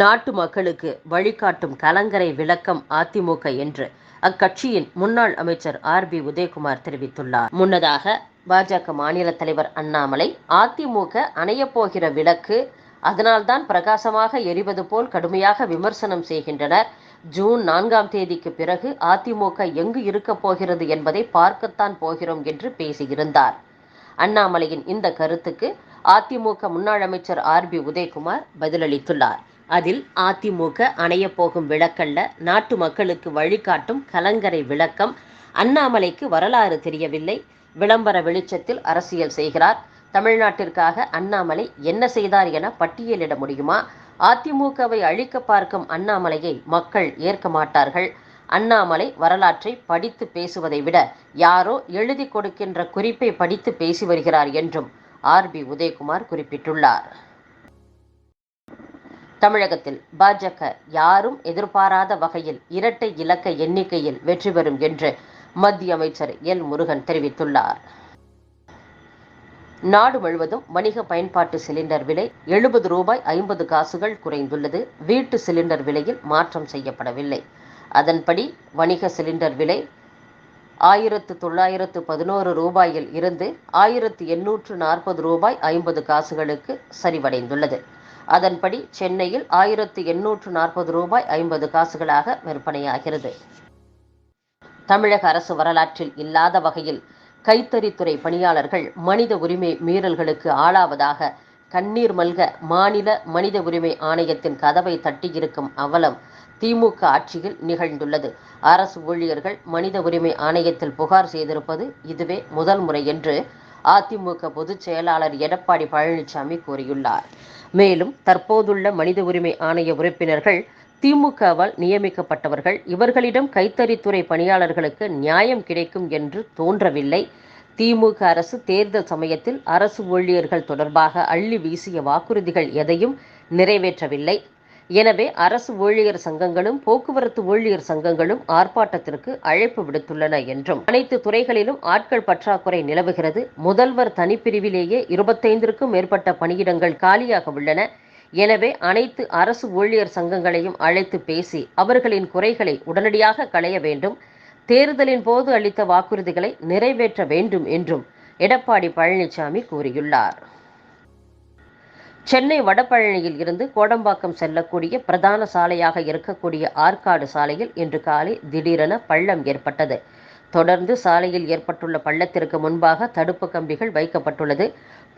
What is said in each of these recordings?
நாட்டு மக்களுக்கு வழிகாட்டும் கலங்கரை விளக்கம் அதிமுக என்று அக்கட்சியின் முன்னாள் அமைச்சர் ஆர் பி உதயகுமார் தெரிவித்துள்ளார். முன்னதாக பாஜக மாநில தலைவர் அண்ணாமலை அதிமுக அணையப்போகிற விளக்கு அதனால்தான் பிரகாசமாக எரிவது போல் கடுமையாக விமர்சனம் செய்கின்றனர். ஜூன் நான்காம் தேதிக்கு பிறகு அதிமுக எங்கு இருக்கப் போகிறது என்பதை பார்க்கத்தான் போகிறோம் என்று பேசியிருந்தார். அண்ணாமலையின் இந்த கருத்துக்கு அதிமுக முன்னாள் அமைச்சர் ஆர் பி உதயகுமார் பதிலளித்துள்ளார். அதில் அதிமுக அணையப்போகும் விளக்கல்ல நாட்டு மக்களுக்கு வழிகாட்டும் கலங்கரை விளக்கம். அண்ணாமலைக்கு வரலாறு தெரியவில்லை. விளம்பர வெளிச்சத்தில் அரசியல் செய்கிறார். தமிழ்நாட்டிற்காக அண்ணாமலை என்ன செய்தார் என பட்டியலிட முடியுமா? அதிமுகவை அழிக்க பார்க்கும் அண்ணாமலையை மக்கள் ஏற்க மாட்டார்கள். அண்ணாமலை வரலாற்றை படித்து பேசுவதை விட யாரோ எழுதி கொடுக்கின்ற குறிப்பை படித்து பேசி வருகிறார் என்றும் ஆர் பி உதயகுமார் குறிப்பிட்டுள்ளார். தமிழகத்தில் பாஜக யாரும் எதிர்பாராத வகையில் இரட்டை இலக்க எண்ணிக்கையில் வெற்றி பெறும் என்று மத்திய அமைச்சர் எல் முருகன் தெரிவித்துள்ளார். நாடு முழுவதும் வணிக பயன்பாட்டு சிலிண்டர் விலை எழுபது ரூபாய் ஐம்பது காசுகள் குறைந்துள்ளது. வீட்டு சிலிண்டர் விலையில் மாற்றம் செய்யப்படவில்லை. அதன்படி வணிக சிலிண்டர் விலை ஆயிரத்து தொள்ளாயிரத்து பதினோரு ரூபாயில் இருந்து ஆயிரத்து எண்ணூற்று நாற்பது ரூபாய் ஐம்பது காசுகளுக்கு சரிவடைந்துள்ளது. அதன்படி சென்னையில் ஆயிரத்து எண்ணூற்று நாற்பது ரூபாய் ஐம்பது காசுகளாக விற்பனையாகிறது. தமிழக அரசு வரலாற்றில் இல்லாத வகையில் கைத்தறித்துறை பணியாளர்கள் மனித உரிமை மீறல்களுக்கு ஆளாவதாக கண்ணீர் மல்க மாநில மனித உரிமை ஆணையத்தின் கதவை தட்டியிருக்கும் அவலம் திமுக ஆட்சியில் நிகழ்ந்துள்ளது. அரசு ஊழியர்கள் மனித உரிமை ஆணையத்தில் புகார் செய்திருப்பது இதுவே முதல் முறை என்று அதிமுக பொதுச் செயலாளர் எடப்பாடி பழனிசாமி கூறியுள்ளார். மேலும் தற்போதுள்ள மனித உரிமை ஆணைய உறுப்பினர்கள் திமுகவால் நியமிக்கப்பட்டவர்கள் இவர்களிடம் கைத்தறித்துறை பணியாளர்களுக்கு நியாயம் கிடைக்கும் என்று தோன்றவில்லை. திமுக அரசு தேர்தல் சமயத்தில் அரசு ஊழியர்கள் தொடர்பாக அள்ளி வீசிய வாக்குறுதிகள் எதையும் நிறைவேற்றவில்லை. எனவே அரசு ஊழியர் சங்கங்களும் போக்குவரத்து ஊழியர் சங்கங்களும் ஆர்ப்பாட்டத்திற்கு அழைப்பு விடுத்துள்ளன என்றும். அனைத்து துறைகளிலும் ஆட்கள் பற்றாக்குறை நிலவுகிறது. முதல்வர் தனிப்பிரிவிலேயே இருபத்தைந்திற்கும் மேற்பட்ட பணியிடங்கள் காலியாக உள்ளன. எனவே அனைத்து அரசு ஊழியர் சங்கங்களையும் அழைத்து பேசி அவர்களின் குறைகளை உடனடியாக களைய வேண்டும். தேர்தலின் போது அளித்த வாக்குறுதிகளை நிறைவேற்ற வேண்டும் என்றும் எடப்பாடி பழனிசாமி கூறியுள்ளார். சென்னை வடபழனியில் இருந்து கோடம்பாக்கம் செல்லக்கூடிய பிரதான சாலையாக இருக்கக்கூடிய ஆற்காடு சாலையில் இன்று காலை திடீரென பள்ளம் ஏற்பட்டது. தொடர்ந்து சாலையில் ஏற்பட்டுள்ள பள்ளத்திற்கு முன்பாக தடுப்பு கம்பிகள் வைக்கப்பட்டுள்ளது.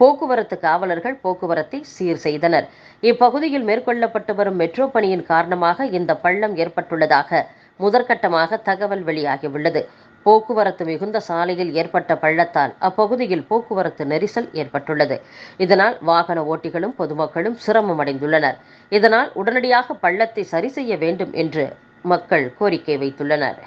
போக்குவரத்து காவலர்கள் போக்குவரத்தை சீர் செய்தனர். இப்பகுதியில் மேற்கொள்ளப்பட்டு வரும் மெட்ரோ பணியின் காரணமாக இந்த பள்ளம் ஏற்பட்டுள்ளதாக முதற்கட்டமாக தகவல் வெளியாகியுள்ளது. போக்குவரத்து மிகுந்த சாலையில் ஏற்பட்ட பள்ளத்தால் அப்பகுதியில் போக்குவரத்து நெரிசல் ஏற்பட்டுள்ளது. இதனால் வாகன ஓட்டிகளும் பொதுமக்களும் சிரமம் அடைந்துள்ளனர். இதனால் உடனடியாக பள்ளத்தை சரி செய்ய வேண்டும் என்று மக்கள் கோரிக்கை வைத்துள்ளனர்.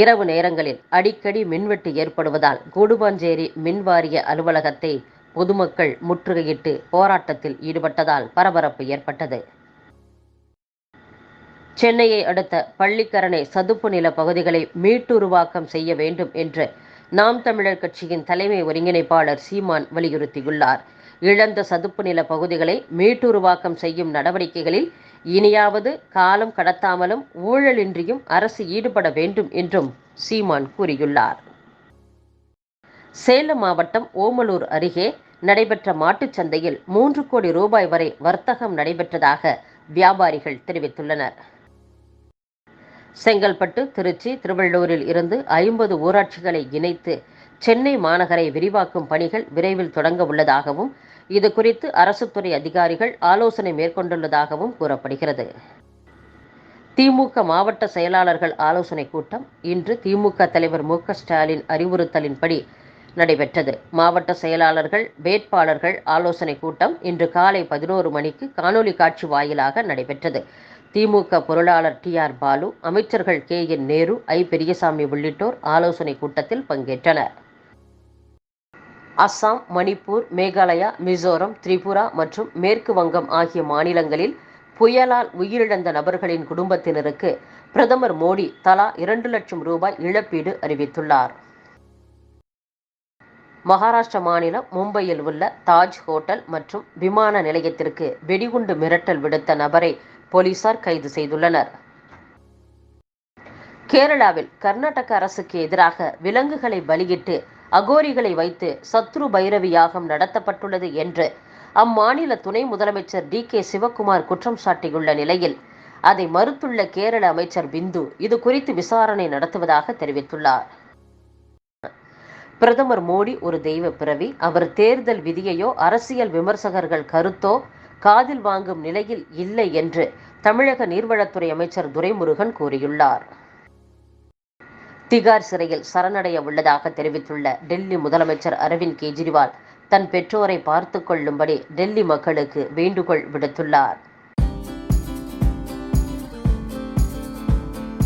இரவு நேரங்களில் அடிக்கடி மின்வெட்டு ஏற்படுவதால் கூடுபாஞ்சேரி மின்வாரிய அலுவலகத்தை பொதுமக்கள் முற்றுகையிட்டு போராட்டத்தில் ஈடுபட்டதால் பரபரப்பு ஏற்பட்டது. சென்னையை அடுத்த பள்ளிக்கரணை சதுப்பு நில பகுதிகளை மீட்டுருவாக்கம் செய்ய வேண்டும் என்று நாம் தமிழர் கட்சியின் தலைமை ஒருங்கிணைப்பாளர் சீமான் வலியுறுத்தியுள்ளார். இழந்த சதுப்பு நில பகுதிகளை மீட்டுருவாக்கம் செய்யும் நடவடிக்கைகளில் இனியாவது காலம் கடத்தாமலும் ஊழலின்றியும் அரசு ஈடுபட வேண்டும் என்றும் சீமான் கூறியுள்ளார். சேலம் மாவட்டம் ஓமலூர் அருகே நடைபெற்ற மாட்டுச் சந்தையில் மூன்று கோடி ரூபாய் வரை வர்த்தகம் நடைபெற்றதாக வியாபாரிகள் தெரிவித்துள்ளனர். செங்கல்பட்டு திருச்சி திருவள்ளூரில் இருந்து ஐம்பது ஊராட்சிகளை இணைத்து சென்னை மாநகரை விரிவாக்கும் பணிகள் விரைவில் தொடங்க உள்ளதாகவும் இது குறித்து அரசுத்துறை அதிகாரிகள் ஆலோசனை மேற்கொண்டுள்ளதாகவும் கூறப்படுகிறது. திமுக மாவட்ட செயலாளர்கள் ஆலோசனைக் கூட்டம் இன்று திமுக தலைவர் மு ஸ்டாலின் அறிவுறுத்தலின்படி நடைபெற்றது. மாவட்ட செயலாளர்கள் வேட்பாளர்கள் ஆலோசனைக் கூட்டம் இன்று காலை பதினோரு மணிக்கு காணொலி காட்சி வாயிலாக நடைபெற்றது. திமுக பொருளாளர் டி ஆர் பாலு அமைச்சர்கள் K N Nehru I Periyasamy உள்ளிட்டோர் ஆலோசனை கூட்டத்தில் பங்கேற்றனர். அஸ்ஸாம் மணிப்பூர் மேகாலயா மிசோரம் திரிபுரா மற்றும் மேற்கு வங்கம் ஆகிய மாநிலங்களில் புயலால் உயிரிழந்த நபர்களின் குடும்பத்தினருக்கு பிரதமர் மோடி தலா இரண்டு லட்சம் ரூபாய் இழப்பீடு அறிவித்துள்ளார். மகாராஷ்டிர மாநிலம் மும்பையில் உள்ள தாஜ் ஹோட்டல் மற்றும் விமான நிலையத்திற்கு வெடிகுண்டு மிரட்டல் விடுத்த நபரை போலீசார் கைது செய்துள்ளனர். கேரளாவில் கர்நாடக அரசுக்கு எதிராக விலங்குகளை பலியிட்டு அகோரிகளை வைத்து சத்ரு பைரவி யாகம் நடத்தப்பட்டுள்ளது என்று அம்மாநில துணை முதலமைச்சர் டி கே சிவக்குமார் குற்றம் சாட்டியுள்ள நிலையில் அதை மறுத்துள்ள கேரள அமைச்சர் பிந்து இது குறித்து விசாரணை நடத்துவதாக தெரிவித்துள்ளார். பிரதமர் மோடி ஒரு தெய்வ பிறவி அவர் தேர்தல் விதியையோ அரசியல் விமர்சகர்கள் கருத்தோ காதில் வாங்கும் நிலையில் இல்லை என்று தமிழக நீர்வளத்துறை அமைச்சர் துரைமுருகன் கூறியுள்ளார். திகார் சிறையில் சரணடைய உள்ளதாக தெரிவித்துள்ள டெல்லி முதலமைச்சர் அரவிந்த் கெஜ்ரிவால் தன் பெற்றோரை பார்த்து கொள்ளும்படி டெல்லி மக்களுக்கு வேண்டுகோள் விடுத்துள்ளார்.